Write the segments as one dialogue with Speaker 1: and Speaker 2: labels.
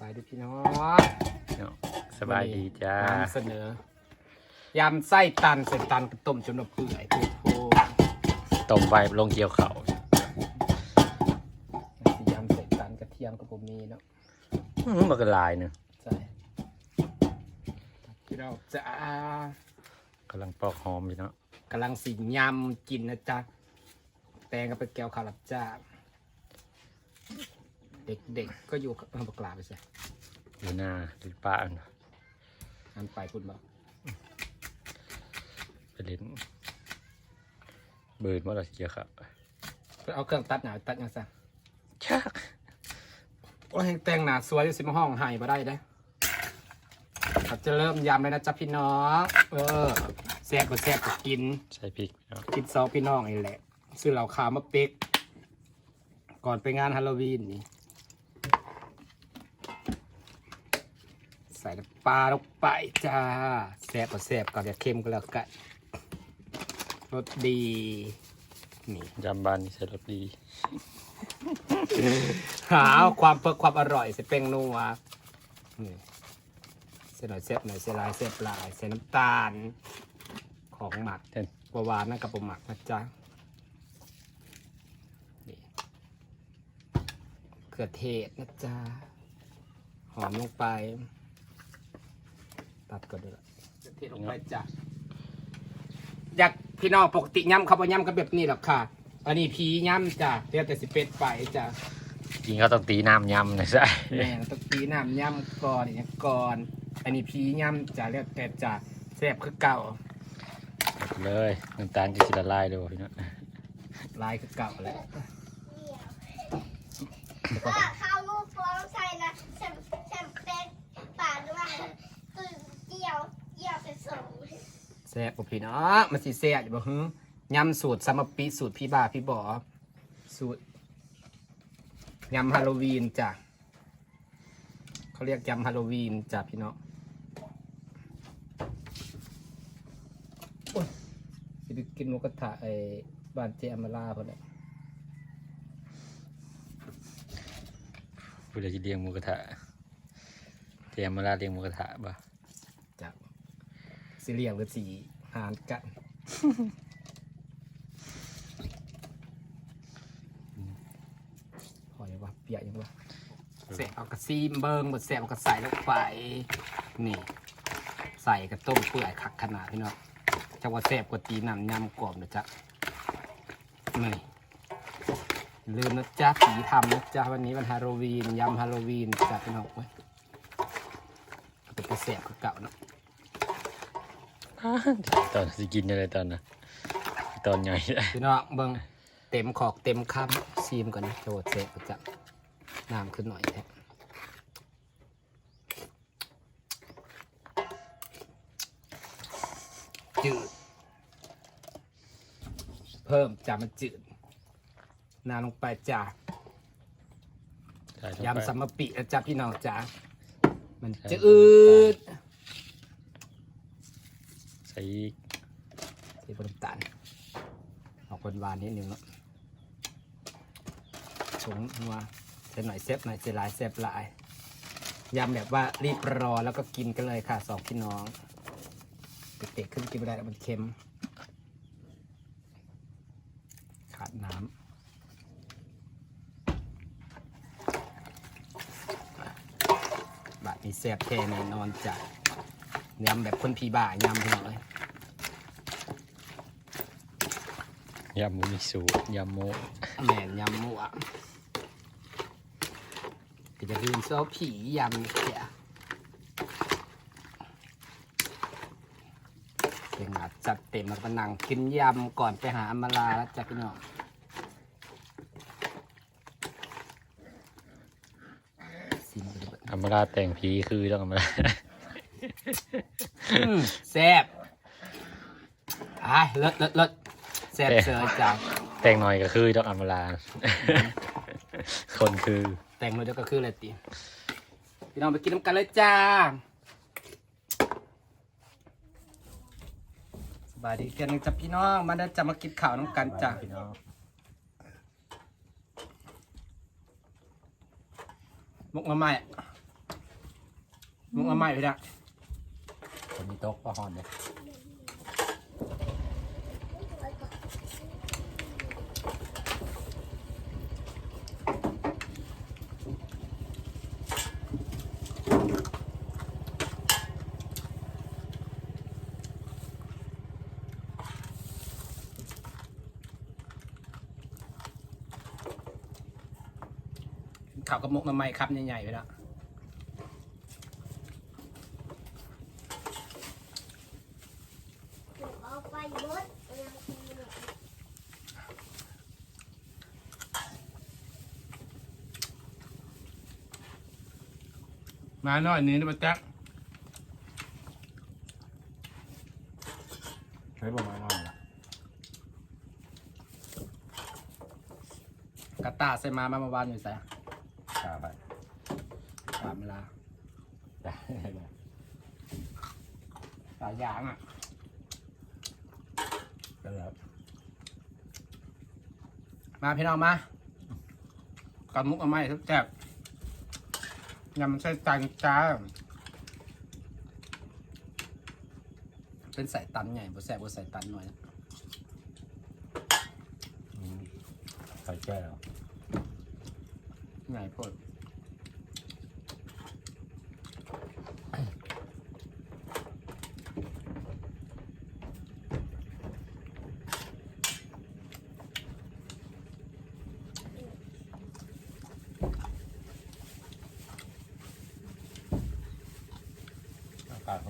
Speaker 1: บายดีพี่น้อง
Speaker 2: เนาะสบายดีจ้านำ
Speaker 1: เสนอยำไส้ตันใส่ตันกระต้มจนเราเปื่อยทุกโพ
Speaker 2: ต้มไว้ลงเกี่ยวเขา
Speaker 1: สียำใส่ตันกระเทียมกับผมมีเนาะ
Speaker 2: อื้อมันก็หลายเนอะ
Speaker 1: ใส่พี่เราจะ
Speaker 2: กำลังปอกหอมอยู่เนาะ
Speaker 1: กำลังสียำกินนะจ๊ะ แตงกับไปแก้วข้าวหลับจ้า เด็กๆก็อยู่กับเอาปากกลาไปใส่
Speaker 2: อยู่หน้าดูป้าเนาะ
Speaker 1: อันไปพูดบอก
Speaker 2: ไปเล่นเบิร์ดว่าเราเกี่ยวเขา
Speaker 1: เอาเครื่องตัดหนาตัดยังซะ
Speaker 2: ชัก
Speaker 1: โอ้ยแต่งหนาสวยอยู่สิมาห้องไห้มาได้เด้เราจะเริ่มยำเลยนะจ๊ะพี่น้อง เออแซ่บก็แซ่บก็กิน
Speaker 2: ใส่พริกเนาะ
Speaker 1: กินซองพี่น้องนี่แหละ ซื้อเหล่าขาวมาเป๊ก ก่อนไปงานฮาโลวีนนี่ ใส่น้ำปลาลงไปจ้าแซ่บก็แซ่บก็จะเค็มก็แล้วกันรสดี นี่
Speaker 2: ยำบานนี่ใส่รสดี
Speaker 1: หาความเพิ่มความอร่อยใส่แป้งนัวนี่ใส่หน่อยเสียบหน่อยใส่ลายเสียบลายใส่น้ำตาล ของหมัก
Speaker 2: เต้น
Speaker 1: บหวานนั่นกับหมักนะจ๊ะนี่เขือเทศนะจ๊ะหอมลงไป ตัดก่อนด้วยละเขือเทศลงไปจ้ะอยากพี่น้องปกติย่ำเขาบ่ย่ำกันแบบนี้หรอกค่ะ อันนี้พีย่ำจ้ะเรียกแต่สิเป็ดไปจ้ะ
Speaker 2: จริงเขาต้องตีน้ำยำหนะใช่
Speaker 1: แม่งต้องปีน้ำย่ำก่อนอย่างก่อน อันนี้พีย่ำจะเรียกแต่จะแซ่บคือเก่า
Speaker 2: เลยน้ำตาลจะสิละลายเลยพี่เนาะ
Speaker 1: ลายคือเก่าแล้ว
Speaker 3: ถ้าข้าวลูกฟองใส่นะแชมแชมเป็นป่าด้วยคือเกี่ยวเกี่ยวเป็นสอง
Speaker 1: แซ่บบ่พี่เนาะมันสิแซ่บอยู่บ่ฮึยำสูตรซัมมปิสูตรพี่บ่าพี่บอสูตรยำฮาโลวีนจ้ะเขาเรียกยำฮาโลวีนจ้ะพี่เนาะโอ้ยสิไปกินหมูกระทะไอ้บ้านเจอมาลาพอดี
Speaker 2: ผู้ใดจะเลี้ยงหมูกระทะเตรียมมาลาเลี้ยงหมูกระทะบ่
Speaker 1: สีเหลี่ยงหรือสีหานกันพอยังวะเปียกยังวะเสร็จเอากระซีมเบิงหมดเสร็จเอากระใส่ลงไปนี่ ใส่กระต้มเปื่อยคักขนาดพี่น้องจังว่าแซ่บกว่าตีน้ำยำกรอบนะจ๊ะนี่ลืมนะจ๊ะผีทำนะจ๊ะวันนี้วันฮาโลวีนยำฮาโลวีนจ้ะพี่น้องเว้ยเอาเป็นกระแสบเก่าเนาะ
Speaker 2: ตอนสิกินอะไรตอนน่ะตอนใหญ่
Speaker 1: พี่น้องเบิ่งเต็มขอกเต็มคำซีมก่อนนะโจดเสร็จจะน้ำขึ้นหน่อยแท้จืด เพิ่มจามันจืดน้ำลงไปจ้า
Speaker 2: ใส่ลงไป
Speaker 1: ยำสัมมะปินะจ้าพี่น้องจ้ามัน
Speaker 2: ใส่
Speaker 1: จืด
Speaker 2: ใส่ อีก
Speaker 1: ส่บน้ำตาลออกหวานนิดนึงเนาะชงนัวใส่หน่อยเซฟหน่อยใส่หลายเซฟหลายยำแบบว่ารีบรอแล้วก็กินกันเลยค่ะสองพี่น้องเด็กๆขึ้นกินไม่ได้แล้วมันเค็ม ขาดน้ำบาดนี้แซ่บแค่แน่นอนจ้ะ ยำแบบคนพีบ่ายำพี่น้องเลย
Speaker 2: ยำหมูมิสูยำหมู
Speaker 1: แม่นยำหมูอะก็จะลืมเสื้อผียำเสียเสียงอัดจัดเต็มแล้วก็นั่งกินยำก่อนไปหาอำมาลาแล้วจ้ะพี่น้องซิมไปเลย
Speaker 2: ธรรมดาแต่งผีคือต้องธรรมดา
Speaker 1: อืม แซ่บอะเลิศเลิศเลิศแซ่บเสือจ้า
Speaker 2: แต่งหน่อยก็คือต้องอัมราคนคือ
Speaker 1: แต่งเลยเดี๋ยวก็คืออะไรตีพี่น้องไปกินน้ำกันเลยจ้าสบายดีกันจ้ะพี่น้องมาได้จะมากินข้าวน้ำกันจ้ะ
Speaker 2: พี่น้อง
Speaker 1: มุกมาใหม่มึงเอาใหม่ไปละ คนมีโต๊ะก็หอนเลยข่าวกระมกมาใหม่ครับใหญ่ๆไปแล้ว
Speaker 3: เอาไปหมด
Speaker 1: มาหน่อยนี้นะมาแจ๊ก
Speaker 4: ใช้ประมาณนั้นละ
Speaker 1: กระตาใส่มามาเมื่อวานอยู่ใส่
Speaker 4: กาไป
Speaker 1: ตามเวลา
Speaker 4: ได้
Speaker 1: สายยางอะ
Speaker 4: ก็แล้ว
Speaker 1: มาพี่น้องมากับมุกเอาไม้ทุกแจ๊บ ยำใส่ตันจ้า เป็นใส่ตันใหญ่บ่แซ่บบ่ใส่ตันหน่อยนะ
Speaker 4: อืมใส่แก้ว
Speaker 1: ใหญ่โพด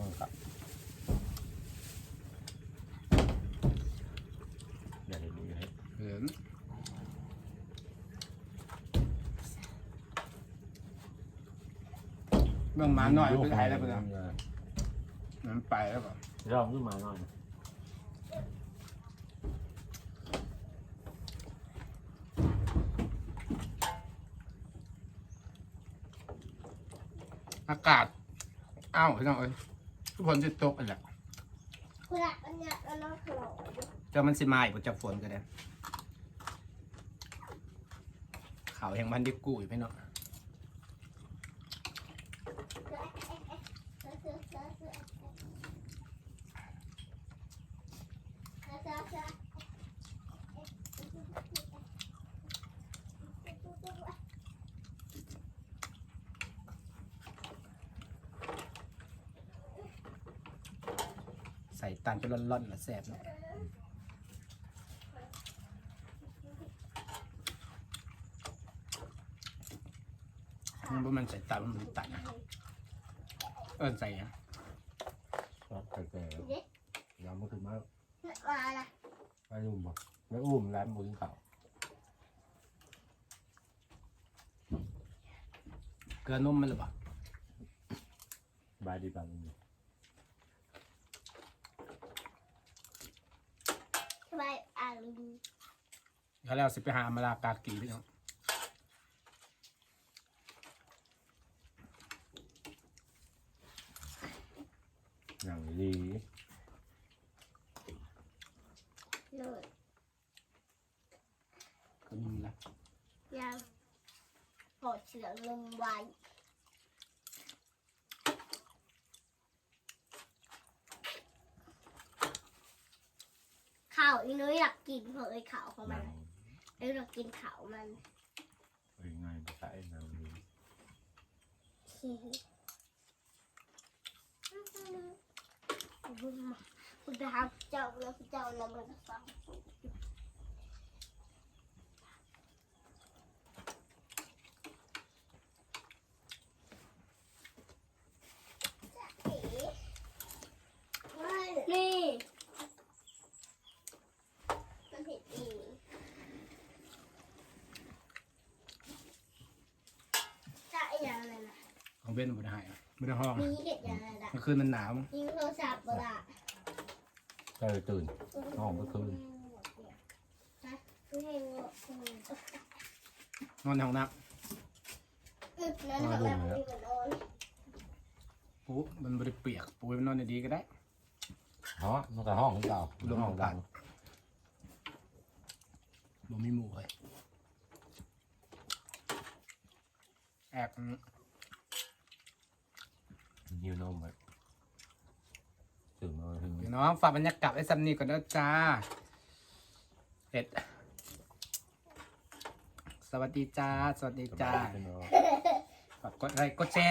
Speaker 1: อากาศห้องครับ
Speaker 4: อย่าได้ดูให้
Speaker 1: เห็นเมืองหมาหน่อยเป็นไทยแล้วเป็นไงมันไปแล้วป่ะ
Speaker 4: ลองขึ้นมาหน่อย
Speaker 1: อากาศอ้าวพี่น้องเอ้ย ทุกคนจะตกอันแหละ
Speaker 3: คุณอะอันเนี้ยอันนั้นขนม
Speaker 1: จะมันสิมาอีกบ่จะฝนก็ได้ข่าวแห่งมันดิกูอยู่พี่น้องใส่ ตันจนร่อนๆแล้วแสบเนาะมันบ่มันใส่ตันมันตันนะเอิ้นใส่หยัง
Speaker 4: ชอบใส่แก้วย้ำก็คือมา
Speaker 3: มาละ
Speaker 4: ไม่อุ้มบ่ไม่อุ้มร้านบุญเขา
Speaker 1: เกลือนมมันหรือเปล่า
Speaker 4: บายดีบัง
Speaker 3: ส บายอ่างดี
Speaker 1: เขาแล้วสิไปหามาลากากีพี่น้อง
Speaker 4: อย่างดี
Speaker 3: เลย
Speaker 1: ก็มีละ
Speaker 3: ยังปอดเสือลมไว้ข้าว อีนุ้ยอยากกินเพราะเอ้ยขาวของ
Speaker 4: ห
Speaker 3: มั
Speaker 4: นั
Speaker 3: น
Speaker 4: ง
Speaker 3: เอ้ยอยากกินขาวมัน
Speaker 4: เอ้ยง่ายภาษาไอ้หนังดี
Speaker 3: คุณไปหาเจ้าแล้วเจ้าแล้วมันฟังนี่มันผิดอีกจะไอ้ยังไงนะ
Speaker 1: ของเบ้นบ่ได้ให้ไม่ได้ห้อง
Speaker 3: มีเห็ดยังไงนะ
Speaker 1: เมื่อคืนมันหนาว
Speaker 3: ยิงโทรศัพท์บ่ละ
Speaker 4: ก็เลยตื่น ห้องเมื่อคืน
Speaker 3: ฮะไม่ให้งออืม
Speaker 1: นอนในห้องน้
Speaker 3: อึดนั่นของเราไม่เหมือนโอนำ
Speaker 1: ปุ๊บมันบริเปียกปุ๊บมันนอนในดีๆก็ได้
Speaker 4: เพราะมันก็ห้องของเก่า
Speaker 1: ลงห้อง
Speaker 4: ดัง
Speaker 1: บ่มีหมู่เลยแอบ
Speaker 4: อืม
Speaker 2: หิวนมแบบถึงมาถึง
Speaker 1: พี่น้องฝากบรรยากาศไว้ซ้ำนี่ก่อนนะจ้าเอ็ด สวัสดีจ้า สวัสดีจ้า ฝากกดไลค์กดแชร์